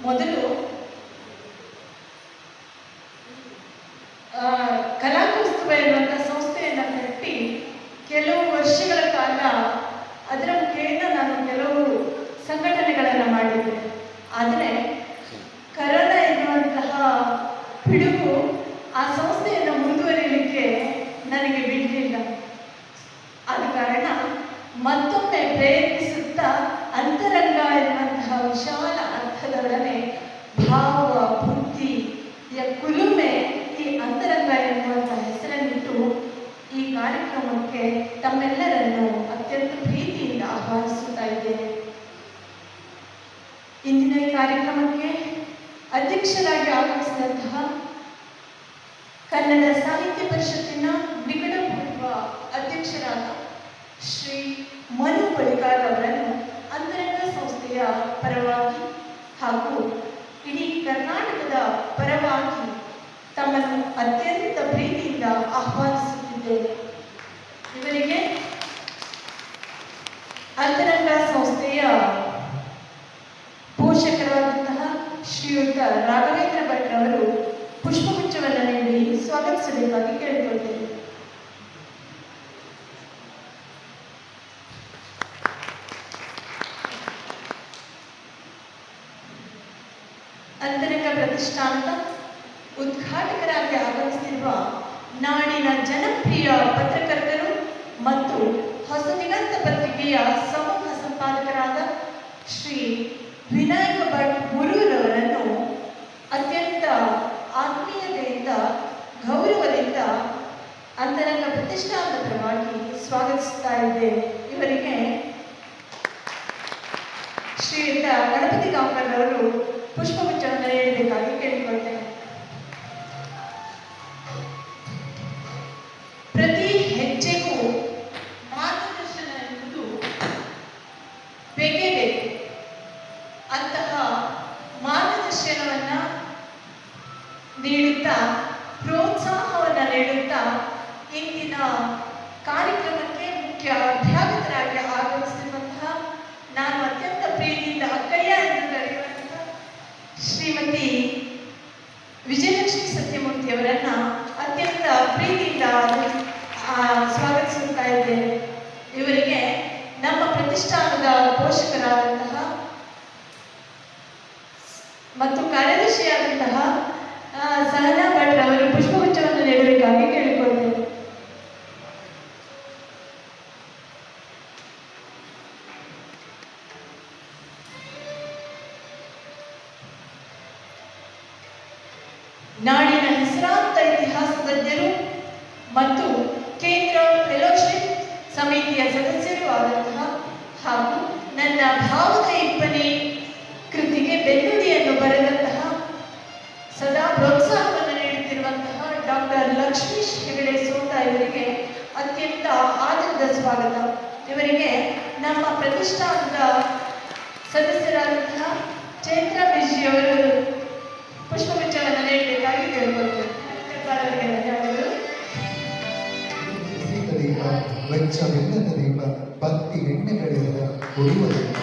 మొదలు ಅಧ್ಯಕ್ಷರಾಗಿ ಆಗಮಿಸಿದಂತಹ ಕನ್ನಡ ಸಾಹಿತ್ಯ ಪರಿಷತ್ತಿನ ನಿಕಟಪೂರ್ವ ಅಧ್ಯಕ್ಷರಾದ ಶ್ರೀ ಮನು ಬಳಿಗಾರ್ ಅವರನ್ನು ಅಂತರಂಗ ಸಂಸ್ಥೆಯ ಪರವಾಗಿ ಹಾಗೂ ಇಡೀ ಕರ್ನಾಟಕದ ಪರವಾಗಿ ತಮ್ಮನ್ನು ಅತ್ಯಂತ ಪ್ರೀತಿಯಿಂದ ಆಹ್ವಾನಿಸುತ್ತಿದ್ದೇನೆ. ಇವರಿಗೆ ಅಂತರಂಗ ಸಂಸ್ಥೆಯ ಪೋಷಕರಾದಂತಹ ಶ್ರೀಯುತ ರಾಘವೇಂದ್ರ ಭಟ್ ಅವರು ಪುಷ್ಪಗುಚ್ಛವನ್ನು ನೀಡಿ ಸ್ವಾಗತಿಸಬೇಕಾಗಿ ಕೇಳಿಕೊಳ್ತೇನೆ ಅಂತರಂಗ ಪ್ರತಿಷ್ಠಾನದ ಉದ್ಘಾಟಕರಾಗಿ ಆಗಮಿಸಿರುವ ನಾಡಿನ ಜನಪ್ರಿಯ ಪತ್ರಕರ್ತರು ಮತ್ತು ಹೊಸ ದಿಗಂತ ಪತ್ರಿಕೆಯ ಸಮೂಹ ಸಂಪಾದಕರಾದ ಶ್ರೀ ವಿನಾಯಕ ಭಟ್ ಮುರೂರವರನ್ನು ಅತ್ಯಂತ ಆತ್ಮೀಯತೆಯಿಂದ, ಗೌರವದಿಂದ, ಅಂತರಂಗ ಪ್ರತಿಷ್ಠಾಪತ್ರವಾಗಿ ಸ್ವಾಗತಿಸ್ತಾ ಇದ್ದೇನೆ. ಇವರಿಗೆ ಶ್ರೀಯುತ ಗಣಪತಿ ಗಾಂಕರ್ ಅವರು ಪುಷ್ಪಗುಚ್ಛವನ್ನು ನೀಡಬೇಕಾಗಿ ಕೇಳಿಕೊಳ್ತೇನೆ ನೀಡುತ್ತಾ, ಪ್ರೋತ್ಸಾಹವನ್ನು ನೀಡುತ್ತಾ ಇಂದಿನ ಕಾರ್ಯಕ್ರಮಕ್ಕೆ ಮುಖ್ಯ ಅಧ್ಯಾಪಕರಾಗಿ ಆಗಮಿಸಿರುವಂತಹ ನಾನು ಅತ್ಯಂತ ಪ್ರೀತಿಯಿಂದ ಅಕ್ಕಯ್ಯ ಎಂದು ಕರೆಯುವಂತಹ ಶ್ರೀಮತಿ ವಿಜಯಲಕ್ಷ್ಮಿ ಸತ್ಯಮೂರ್ತಿ ಅವರನ್ನ ಅತ್ಯಂತ ಪ್ರೀತಿಯಿಂದ ಸ್ವಾಗತಿಸುತ್ತಾ ಇದ್ದೇನೆ. ಇವರಿಗೆ ನಮ್ಮ ಪ್ರತಿಷ್ಠಾನದ ಪೋಷಕರಾದಂತಹ ಮತ್ತು ಕಾರ್ಯದರ್ಶಿಯಾದಂತಹ ಆ, ಸಹನಾ ಭಟ್ ಅವರು ಪುಷ್ಪಗುಚ್ಛವನ್ನು ನೀಡಬೇಕಾಗಿ ಕೇಳಿಕೊಳ್ತೇನೆ ನಾಡಿನ ಹೆಸರಾಂತ ಇತಿಹಾಸ ತಜ್ಞರು ಮತ್ತು ಕೇಂದ್ರ ಫೆಲೋಶಿಪ್ ಸಮಿತಿಯ ಸದಸ್ಯರು ಆದಂತಹ ಹಾಗೂ ನನ್ನ ಭಾವದ ಇಬ್ಬನಿ ಕೃತಿಗೆ ಬೆನ್ನುಡಿಯನ್ನು ಬರೆದಂತಹ ಸದಾ ಪ್ರೋತ್ಸಾಹವನ್ನು ನೀಡುತ್ತಿರುವಂತಹ ಡಾಕ್ಟರ್ ಲಕ್ಷ್ಮೀಶ್ ಹೆಗಡೆ ಸೋತ ಇವರಿಗೆ ಅತ್ಯಂತ ಆನಂದ ಸ್ವಾಗತ. ಇವರಿಗೆ ನಮ್ಮ ಪ್ರತಿಷ್ಠಾನದ ಸದಸ್ಯರಾದಂತಹ ಚೈತ್ರ ಬಿಜಿ ಅವರು ಪುಷ್ಪಗುಚ್ಛವನ್ನು ನೀಡಬೇಕಾಗಿ ಕೇಳಿಕೊಳ್ತೇನೆ ಅವರಿಗೆ ಧನ್ಯವಾದಗಳು. ದೀಪ ವೆಚ್ಚವಿಲ್ಲದ ದೀಪ, ಭಕ್ತಿ ಎಣ್ಣೆಗಳಿಲ್ಲದ ಕೊಡುವ ದೀಪ,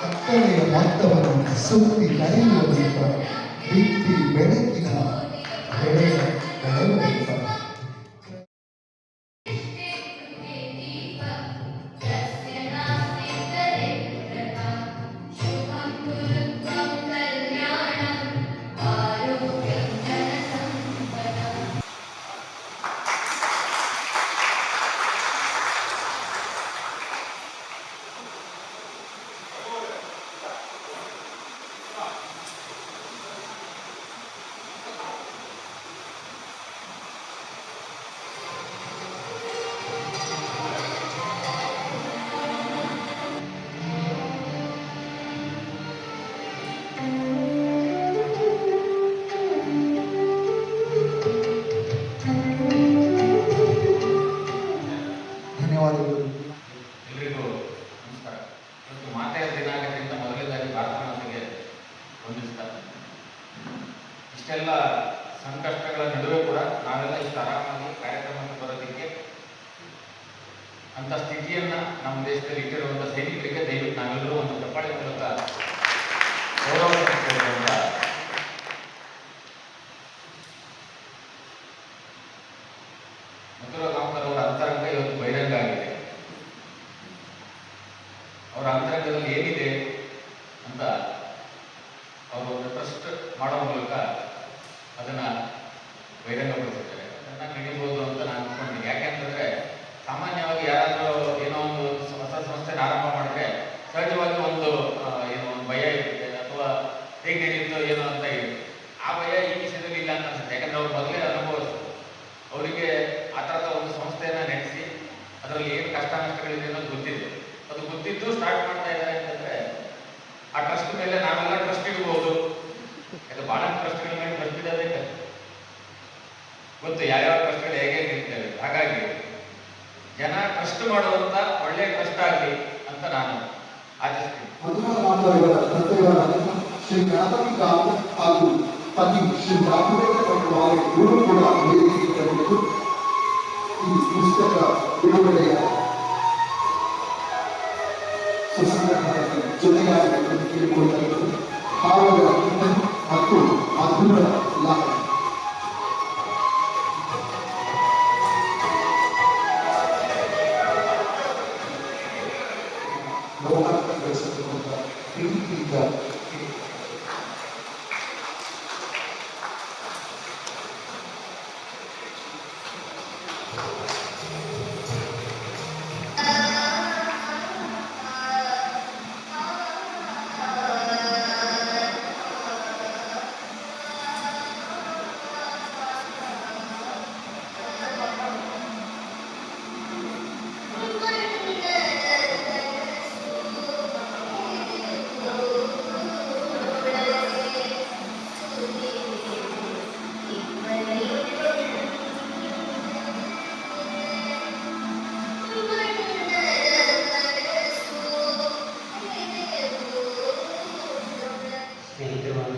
ಕತ್ತಲೆಯ ಮೊತ್ತವನ್ನು ಸುತ್ತಿ ಕರೆಯುವ ದೀಪ ದೀಪ್ತಿ ಬೆಳಕಿನ ಬೆಳೆಯ ಬೆಳೆಯುವ ದೀಪ.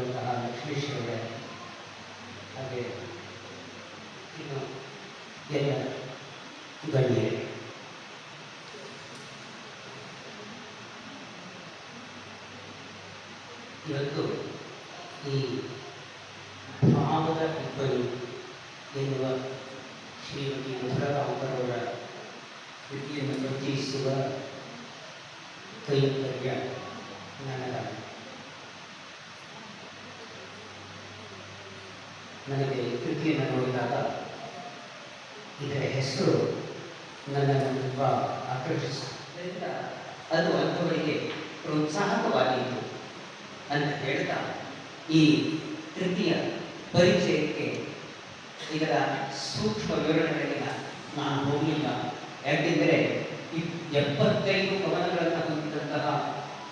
ಸ್ನೇಹಿತರಾದಂತಹ ಲಕ್ಷ್ಮೀಶ್ವರ ಹಾಗೆ ಇನ್ನು ಎಲ್ಲ ಗಣ್ಯರು. ಕೃತಿಯನ್ನು ಇದರ ಹೆಸರು ನನ್ನನ್ನು ತುಂಬ ಆಕರ್ಷಿಸಿದ್ದರಿಂದ ಅದು ಅಂಥವರಿಗೆ ಪ್ರೋತ್ಸಾಹಕವಾಗಿತ್ತು ಅಂತ ಹೇಳ್ತಾ, ಈ ತೃತೀಯ ಪರಿಚಯಕ್ಕೆ ಇದರ ಸೂಕ್ಷ್ಮ ವಿವರಣೆಗಳಿಗೆ ನಾನು ಹೋಗಲಿಲ್ಲ. ಯಾಕೆಂದರೆ ಎಪ್ಪತ್ತೈದು ಕವನಗಳನ್ನು ಹೊಂದಿದಂತಹ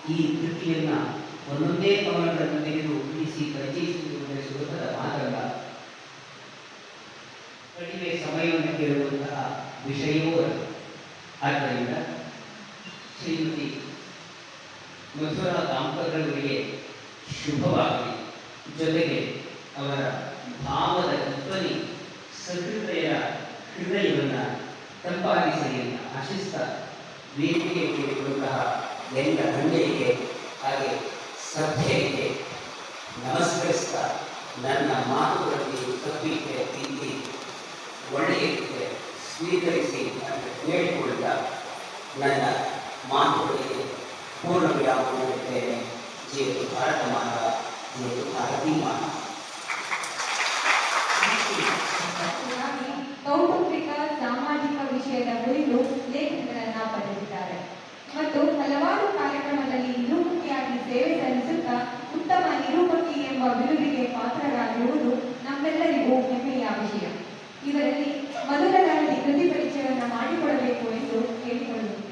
ಈ ಕೃತಿಯನ್ನು ಒಂದೊಂದೇ ಕವನಗಳನ್ನು ತೆಗೆದು ಬಿಡಿಸಿ ಪರಿಚಯಿಸುವುದು ಸುಲಭದ ಕಡಿಮೆ ಸಮಯವನ್ನು ಕೇಳುವಂತಹ ವಿಷಯವೂ ಅದು. ಆದ್ದರಿಂದ ಶ್ರೀಮತಿ ಮಧುರಾ ದಾಂಪತ್ಯಗಳಿಗೆ ಶುಭವಾಗಲಿ ಜೊತೆಗೆ ಅವರ ಭಾವದ ಇಬ್ಬನಿ ಸಹೃದಯ ಹೃದಯವನ್ನು ತಂಪಾಗಿಸಲಿ ಆಶಿಸ್ತಾ ವೇದಿಕೆಗೆ ಇರುವಂತಹ ಎಲ್ಲ ಗಣ್ಯರಿಗೆ ಹಾಗೆ ಸಭೆಗೆ ನಮಸ್ಕರಿಸ್ತಾ ನನ್ನ ಮಾತುಗಳಲ್ಲಿ ತಪ್ಪಿಕೆ ತಿದ್ದಿ ಒಳ್ಳೆಯಕ್ಕೆ ಸ್ವೀಕರಿಸಿ ಹೇಳಿಕೊಳ್ಳುತ್ತಾ ನನ್ನ ಮಾತುಗಳಿಗೆ ಪೂರ್ಣ ವಿರಾಮ ನೀಡುತ್ತೇನೆ ಜೀವನ ಭಾರತ ಮಾತ ಜೇತು ಭಾರತಿ ಮಾತ. ಕೌಟುಂಬಿಕ ಸಾಮಾಜಿಕ ವಿಷಯದ ಕುರಿತು ಲೇಖಕರನ್ನ ಬರೆದಿದ್ದಾರೆ. ಮತ್ತು ಹಲವಾರು ಕಾರ್ಯಕ್ರಮದಲ್ಲಿ ನಿರೂಪಕಿಯಾಗಿ ಸೇವೆ ಸಲ್ಲಿಸುತ್ತಾ ಉತ್ತಮ ನಿರೂಪಕಿ ಎಂಬ ಬಿರುದಿಗೆ ಪಾತ್ರರಾಗಿರುವುದು ನಮ್ಮೆಲ್ಲರಿಗೂ ಹೆಮ್ಮೆಯ ವಿಷಯ. ಇವರಲ್ಲಿ ಮೊದಲನಾಗಿ ಕೃತಿ ಪರಿಚಯವನ್ನು ಮಾಡಿಕೊಡಬೇಕು ಎಂದು ಕೇಳಿಕೊಳ್ಳುತ್ತೇವೆ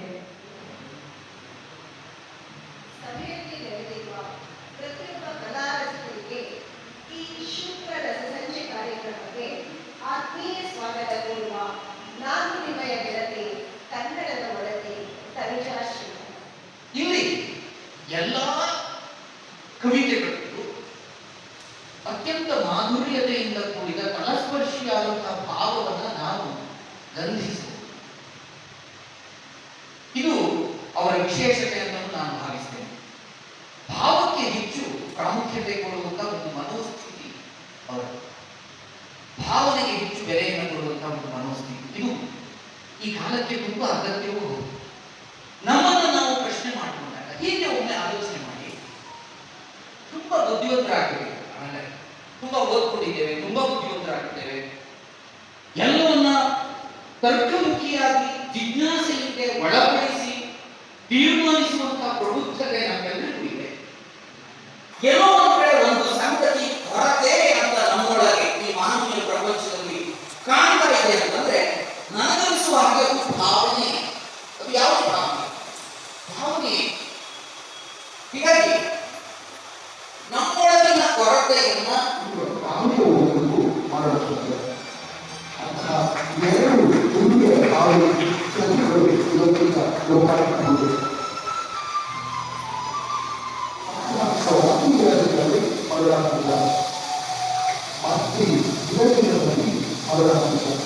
ಈ ಕಾಲಕ್ಕೆ ತುಂಬಾ ಅಗತ್ಯವೂ ಹೌದು ನಮ್ಮನ್ನು ನಾವು ಪ್ರಶ್ನೆ ಮಾಡಿಕೊಂಡಾಗ, ಹೀಗೆ ಒಮ್ಮೆ ಆಲೋಚನೆ ಮಾಡಿ, ತುಂಬಾ ಬುದ್ಧಿವಂತರಾಗಿದ್ದೇವೆ ಆಮೇಲೆ ತುಂಬಾ ಓದ್ಕೊಂಡಿದ್ದೇವೆ, ತುಂಬಾ ನನಗನ್ಸುವ ಹಾಗೆ ಒಂದು ಭಾವನೆ ಅದು ಯಾವ ಭಾವನೆ ಭಾವನೆ ಹೀಗಾಗಿ ನಮ್ಮೊಳಗಿನ ಕೊರತೆಯನ್ನ ಯಾವುದೇ ಒಂದು ಮಾಡಬಹುದು ಅಂತಹ ಎರಡು ಉಳಿಯ ಹಾಗೂ ಸಂಖ್ಯೆಗಳು ಇವತ್ತಿನ ಲೋಕಾರ್ಪಣೆ ಸೌಹಾರ್ದದಲ್ಲಿ ಮರಳಾಗಿಲ್ಲ ಮತ್ತೆ ಇವತ್ತಿನಲ್ಲಿ ಮರಳಾಗಿಲ್ಲ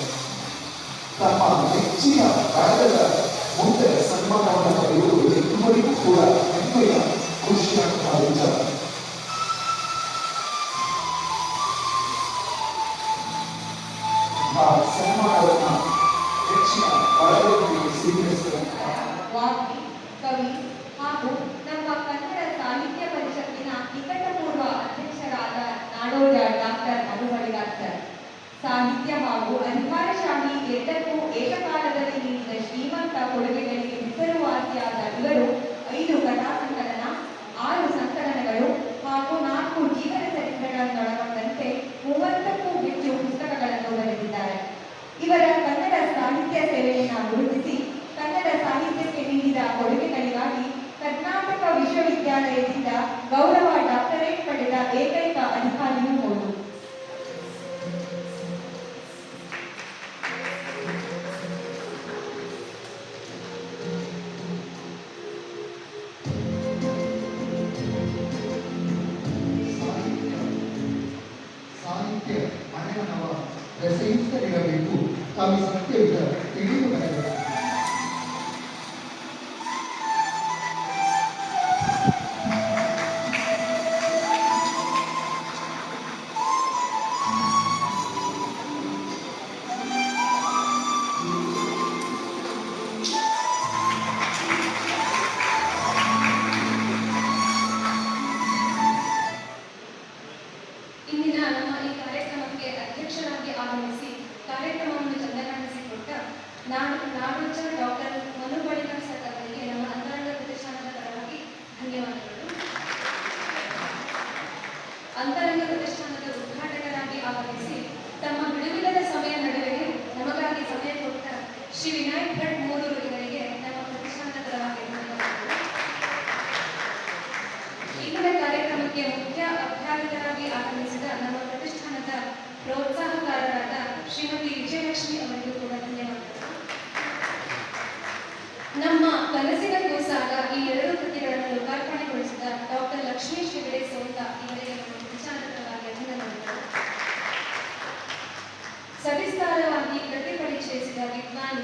ತಮ್ಮ ಹೆಚ್ಚಿನ ಕಾರ್ಯದ ಮುಂದೆ ಸನ್ಮಾನವನ್ನು ಪಡೆಯುವುದು Mana yang awak? Dan sehingga dengan itu, kami sentiasa ini bukan.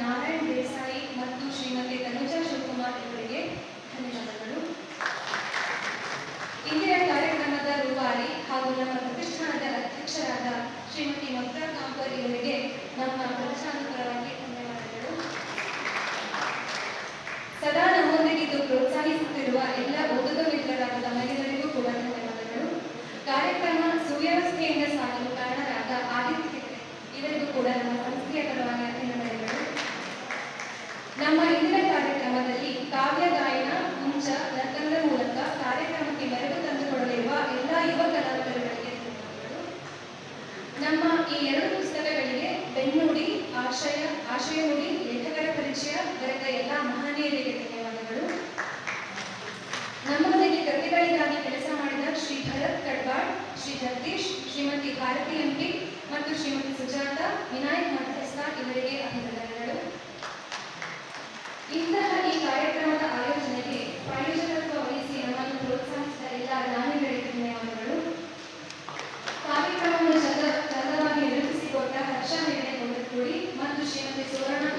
Narayan Desai ಮತ್ತು ಶ್ರೀಮತಿ ತನುಜಾ ಶಿವಕುಮಾರ್ ಇವರಿಗೆ ಧನ್ಯವಾದಗಳು. ಇಂದಿನ ಕಾರ್ಯಕ್ರಮದ ರೂವಾರಿ ಹಾಗೂ ನಮ್ಮ ಪ್ರತಿಷ್ಠಾನದ ಅಧ್ಯಕ್ಷರಾದ ಶ್ರೀಮತಿ ಮಮತಾ ಕಾಂಕರ್ ಇವರಿಗೆ ನಮ್ಮ ಪ್ರತಿಷ್ಠಾನದ ಪರವಾಗಿ ಧನ್ಯವಾದಗಳು. ಸದಾ ಇದು ಪ್ರೋತ್ಸಾಹಿಸುತ್ತಿರುವ ಎಲ್ಲ ಓದುಗ ಮಿತ್ರರಾದ ತಮ್ಮೆಲ್ಲರಿಗೂ ಕೂಡ ಧನ್ಯವಾದಗಳು. ಕಾರ್ಯಕ್ರಮ ಸುವ್ಯವಸ್ಥೆಯಿಂದ ಸಾಗಲು ಕಾರಣರಾದ ಆದಿತ್ಯ ಇವರಿಗೂ ಕೂಡ ನಮ್ಮ ಸಂಸ್ಥೆಯ ಪರವಾಗಿ ಅಭಿನಂದನೆಗಳು ನಮ್ಮ ಇಂದಿನ ಕಾರ್ಯಕ್ರಮದಲ್ಲಿ ಕಾವ್ಯ ಗಾಯನ ಮುಂಚ ನರ್ತನದ ಮೂಲಕ ಕಾರ್ಯಕ್ರಮಕ್ಕೆ ಮೆರಗು ತಂದುಕೊಡಲಿರುವ ಎಲ್ಲ ಯುವ ಕಲಾವಿದರುಗಳಿಗೆ ನಮ್ಮ ಈ ಎರಡು ಪುಸ್ತಕಗಳಿಗೆ ಬೆನ್ನುಡಿ, ಆಶಯ ಆಶಯ ನುಡಿ ಲೇಖಕರ ಪರಿಚಯ, ಬರೆದ ಎಲ್ಲ ಮಹನೀಯರಿಗೆ ಧನ್ಯವಾದಗಳು. ನಮ್ಮೊಂದಿಗೆ ಕೃತಿಗಳಿಗಾಗಿ ಕೆಲಸ ಮಾಡಿದ ಶ್ರೀ ಭರತ್ ಕಡ್ವಾಡ್ ಶ್ರೀ ಜಗದೀಶ್ ಶ್ರೀಮತಿ ಭಾರತಿ ಎಂಪಿ ಮತ್ತು ಶ್ರೀಮತಿ ಸುಜಾತ, ವಿನಾಯಕ್ ಮಧ್ಯಸ್ಥ ಇವರಿಗೆ ಅಭಿನಂದನೆ ಇಂತಹ ಈ ಕಾರ್ಯಕ್ರಮದ ಆಯೋಜನೆಗೆ ಪ್ರಾಯೋಜಕತ್ವ ವಹಿಸಿ ನಮ್ಮನ್ನು ಪ್ರೋತ್ಸಾಹಿಸಿದ ಎಲ್ಲ ಜ್ಞಾನಿಗಳಿಗೆ ಧನ್ಯವಾದಗಳು. ಕಾರ್ಯಕ್ರಮವನ್ನು ಚಂದ ಚಂದವಾಗಿ ನಿರೂಪಿಸಿಕೊಟ್ಟ ಹರ್ಷ ಹೆಗಡೆ ಗೌಡಕೋಡಿ ಮತ್ತು ಶ್ರೀಮತಿ ಸುವರ್ಣ